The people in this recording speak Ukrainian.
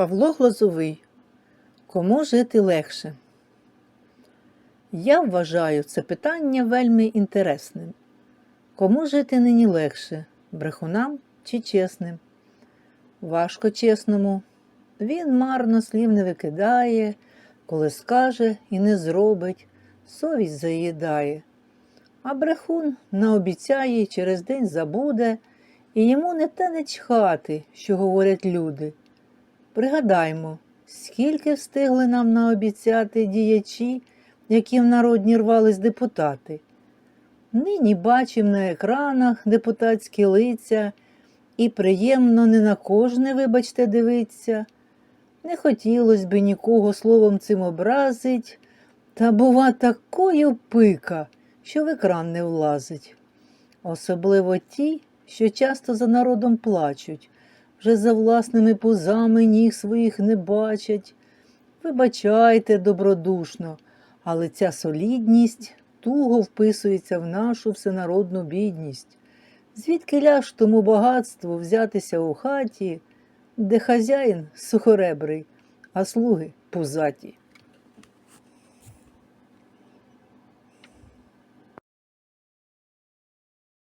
Павло Глазовий. Кому жити легше? Я вважаю це питання вельми інтересним. Кому жити нині легше брехунам чи чесним? Важко чесному. Він марно слів не викидає, коли скаже і не зробить, совість заїдає. А брехун наобіцяє, через день забуде, і йому не те не чхати, що говорять люди. Пригадаймо, скільки встигли нам наобіцяти діячі, які в народні рвались депутати. Нині бачим на екранах депутатські лиця, і приємно не на кожне, вибачте, дивиться. Не хотілось би нікого словом цим образить, та, бува, такою пика, що в екран не влазить. Особливо ті, що часто за народом плачуть, вже за власними пузами ніг своїх не бачать. Вибачайте добродушно, але ця солідність туго вписується в нашу всенародну бідність. Звідки ляж тому багатству взятися у хаті, де хазяїн сухоребрий, а слуги пузаті.